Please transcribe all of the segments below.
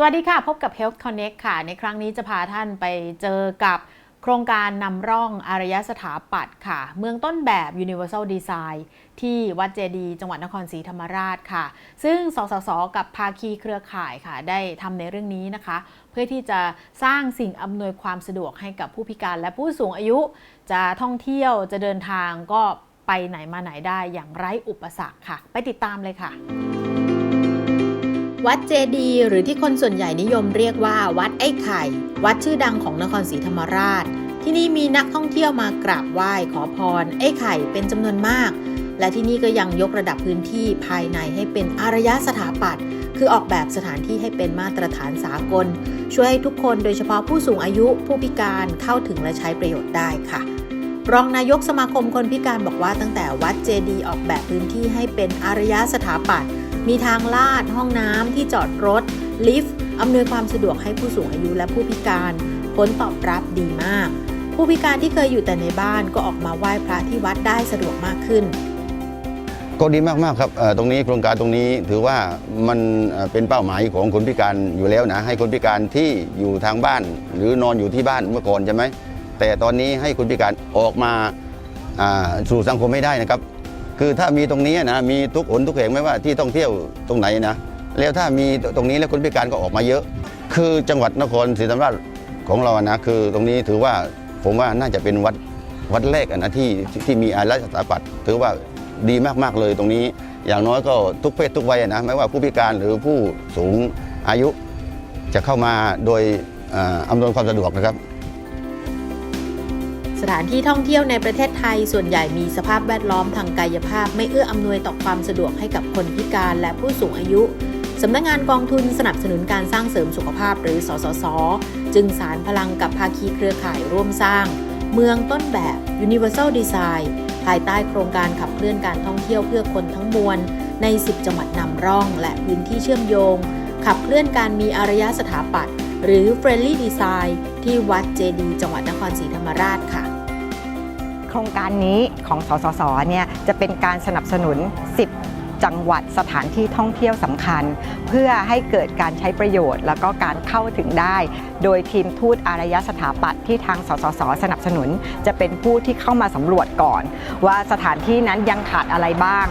สวัสดีค่ะ พบกับ Health Connect ค่ะ ในครั้งนี้จะพาท่านไปเจอกับโครงการนำร่องอารยสถาปัตย์ค่ะ เมืองต้นแบบ Universal Design ที่วัดเจดี จังหวัดนครศรีธรรมราชค่ะ ซึ่งสสส กับภาคีเครือข่ายค่ะ ได้ทำในเรื่องนี้นะคะ เพื่อที่จะสร้างสิ่งอำนวยความสะดวกให้กับผู้พิการและผู้สูงอายุ จะท่องเที่ยวจะเดินทางก็ไปไหนมาไหนได้อย่างไร้อุปสรรคค่ะ ไปติดตามเลยค่ะ วัดเจดีย์หรือที่คนส่วนใหญ่นิยมเรียกว่า วัดไอ้ไข่ วัดชื่อดังของนครศรีธรรมราช ที่นี่มีนักท่องเที่ยวมากราบไหว้ขอพร ไอ้ไข่เป็นจำนวนมาก และที่นี่ก็ยังยกระดับพื้นที่ภายในให้เป็นอารยสถาปัตย์คือออกแบบสถานที่ให้เป็นมาตรฐานสากล ช่วยให้ทุกคนโดยเฉพาะผู้สูงอายุผู้พิการเข้าถึงและใช้ประโยชน์ได้ค่ะรองนายกสมาคมคนพิการบอกว่าตั้งแต่วัดเจดีย์ออกแบบพื้นที่ให้เป็นอารยสถาปัตย์ มีทางลาดห้องน้ำที่จอดรถ ลิฟต์อำนวยความสะดวกให้ผู้สูงอายุและผู้พิการ ผลตอบรับดีมาก ผู้พิการที่เคยอยู่แต่ในบ้านก็ออกมาไหว้พระที่วัดได้สะดวกมากขึ้น ก็ดีมากๆครับเอ่อตรงนี้โครงการตรงนี้ถือว่ามันเอ่อเป็นเป้าหมายของคนพิการอยู่แล้วนะให้คนพิการที่อยู่ทางบ้าน หรือนอนอยู่ที่บ้านเมื่อก่อนใช่ไหมแต่ตอนนี้ให้คนพิการออกมาอ่าสู่สังคมไม่ได้นะครับ คือถ้ามีตรงนี้นะมีทุกหนทุกแห่งไม่ว่าที่ท่องเที่ยวตรงไหนนะแล้วถ้ามีตรงนี้แล้วคนพิการก็ออกมาเยอะ คือจังหวัดนครศรีธรรมราชของเรานะคือตรงนี้ถือว่าผมว่าน่าจะเป็นวัดวัดแรกนะที่ที่ที่มีอารยสถาปัตย์ถือว่าดีมากๆเลยตรงนี้ อย่างน้อยก็ทุกเพศทุกวัยนะไม่ว่าผู้พิการหรือผู้สูงอายุจะเข้ามาโดยอ่ออำนวยความสะดวกนะครับ สถานที่ท่องเที่ยวในประเทศไทยส่วนใหญ่มีสภาพแวดล้อมทางกายภาพ ไม่เอื้ออำนวยต่อความสะดวกให้กับคนพิการและผู้สูงอายุสำนักงงานกองทุนสนับสนุนการสร้างเสริมสุขภาพหรือสสส จึงสารพลังกับภาคีเครือข่ายร่วมสร้าง เมืองต้นแบบ Universal Design ภายใต้โครงการขับเคลื่อนการท่องเที่ยวเพื่อคนทั้งมวล ใน 10 จังหวัดนำร่อง และพื้นที่เชื่อมโยง ขับเคลื่อนการมีอารยสถาปัตย์หรือ Friendly Design ที่วัดเจดี จังหวัดนครศรีธรรมราชค่ะ โครงการนี้ของสสสเนี่ยจะเป็นการสนับสนุน 10 จังหวัดสถานที่ท่องเที่ยวสำคัญ เพื่อให้เกิดการใช้ประโยชน์ แล้วก็การเข้าถึงได้ โดยทีมทูตอารยสถาปัตย์ที่ทางสสสสนับสนุน จะเป็นผู้ที่เข้ามาสำรวจก่อน ว่าสถานที่นั้นยังขาดอะไรบ้าง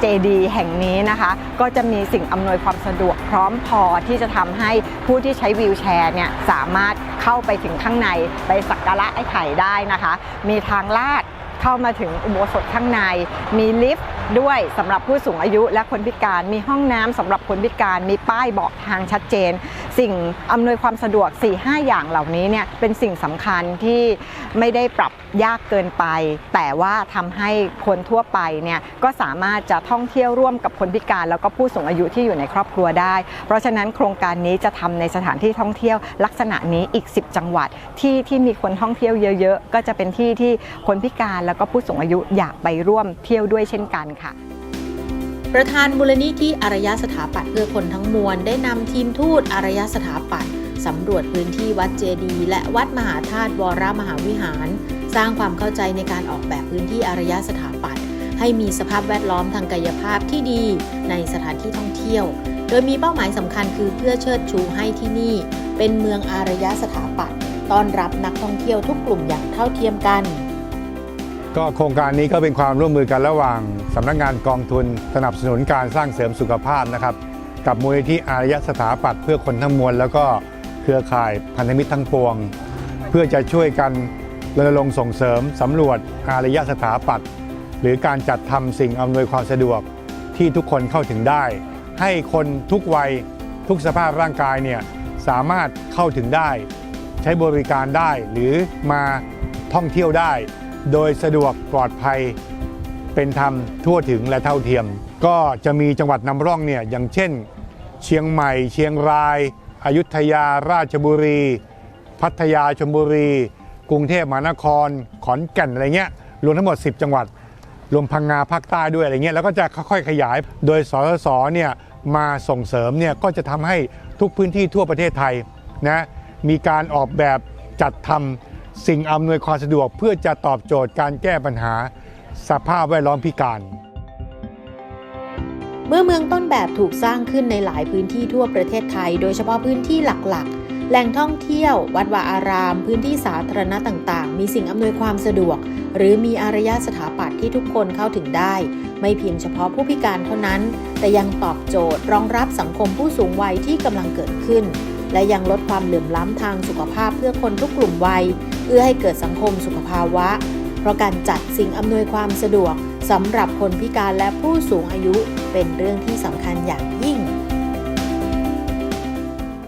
เจดีแห่งนี้นะคะ ก็จะมีสิ่งอำนวยความสะดวกพร้อมพอที่จะทำให้ผู้ที่ใช้วีลแชร์เนี่ยสามารถเข้าไปถึงข้างในไปสักการะไอ้ไข่ได้นะคะ มีทางลาดเข้ามาถึงอุโบสถข้างใน มีลิฟต์ด้วยสำหรับผู้สูงอายุและคนพิการ มีห้องน้ำสำหรับคนพิการ มีป้ายบอกทางชัดเจน สิ่งอำนวยความสะดวก 4-5 อย่างเหล่านี้เนี่ยเป็นสิ่งสำคัญที่ไม่ได้ปรับยากเกินไป แต่ว่าทำให้คนทั่วไปเนี่ยก็สามารถจะท่องเที่ยวร่วมกับคนพิการ แล้วก็ผู้สูงอายุที่อยู่ในครอบครัวได้ เพราะฉะนั้นโครงการนี้จะทำในสถานที่ท่องเที่ยวลักษณะนี้อีก 10 จังหวัดที่ที่มีคนท่องเที่ยวเยอะ ๆ ก็จะเป็นที่ที่คนพิการแล้วก็ผู้สูงอายุอยากไปร่วมเที่ยวด้วยเช่นกันค่ะ ประธานมูลนิธิอารยสถาปัตย์เพื่อคนทั้งมวลได้นำทีมทูตอารยสถาปัตย์สำรวจพื้นที่วัดเจดีและวัดมหาธาตุวรมหาวิหาร สร้างความเข้าใจในการออกแบบพื้นที่อารยสถาปัตย์ให้มีสภาพแวดล้อมทางกายภาพที่ดีในสถานที่ท่องเที่ยว โดยมีเป้าหมายสำคัญคือเพื่อเชิดชูให้ที่นี่ เป็นเมืองอารยสถาปัตย์ต้อนรับนักท่องเที่ยวทุกกลุ่มอย่างเท่าเทียมกัน ก็โครงการนี้ก็เป็นความร่วมมือกันระหว่างสำนักงานกองทุนสนับสนุนการสร้างเสริมสุขภาพนะครับ กับมูลนิธิอารยสถาปัตย์เพื่อคนทั้งมวล แล้วก็เครือข่ายพันธมิตรทั้งปวง เพื่อจะช่วยกันรณรงค์ส่งเสริมสำรวจอารยสถาปัตย์หรือการจัดทำสิ่งอำนวยความสะดวกที่ทุกคนเข้าถึงได้ ให้คนทุกวัยทุกสภาพร่างกายเนี่ยสามารถเข้าถึงได้ ใช้บริการได้หรือมาท่องเที่ยวได้ โดยสะดวกปลอดภัยเป็นธรรมทั่วถึงและเท่าเทียม ก็จะมีจังหวัดนำร่องเนี่ยอย่างเช่น เชียงใหม่ เชียงราย อยุธยา ราชบุรี พัทยาชลบุรี กรุงเทพมหานคร ขอนแก่นอะไรเงี้ยรวมทั้งหมด 10 จังหวัด รวมพังงาภาคใต้ด้วยอะไรเงี้ยแล้วก็จะค่อยๆขยาย โดยสสสเนี่ยมาส่งเสริมเนี่ยก็จะทำให้ทุกพื้นที่ทั่วประเทศไทยนะมีการออกแบบจัดทำ สิ่งอำนวยความสะดวกเพื่อจะตอบโจทย์การแก้ปัญหาสภาพแวดล้อมพิการ เมื่อเมืองต้นแบบถูกสร้างขึ้นในหลายพื้นที่ทั่วประเทศไทย โดยเฉพาะพื้นที่หลักๆ แหล่งท่องเที่ยว วัดวาอาราม พื้นที่สาธารณะต่างๆ มีสิ่งอำนวยความสะดวก หรือมีอารยสถาปัตย์ที่ทุกคนเข้าถึงได้ ไม่เพียงเฉพาะผู้พิการเท่านั้น แต่ยังตอบโจทย์รองรับสังคมผู้สูงวัยที่กำลังเกิดขึ้นและยังลดความเหลื่อมล้ำทางสุขภาพเพื่อคนทุกกลุ่มวัย เพื่อให้เกิดสังคมสุขภาวะ เพราะการจัดสิ่งอำนวยความสะดวกสำหรับคนพิการและผู้สูงอายุเป็นเรื่องที่สำคัญอย่างยิ่ง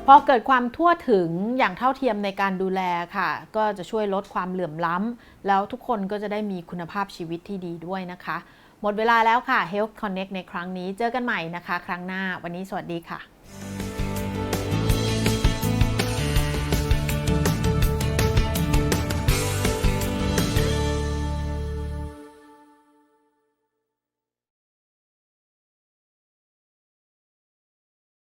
พอเกิดความทั่วถึงอย่างเท่าเทียมในการดูแลค่ะ ก็จะช่วยลดความเหลื่อมล้ำ แล้วทุกคนก็จะได้มีคุณภาพชีวิตที่ดีด้วยนะคะ หมดเวลาแล้วค่ะ Health Connect ในครั้งนี้เจอกันใหม่นะคะ ครั้งหน้าวันนี้สวัสดีค่ะ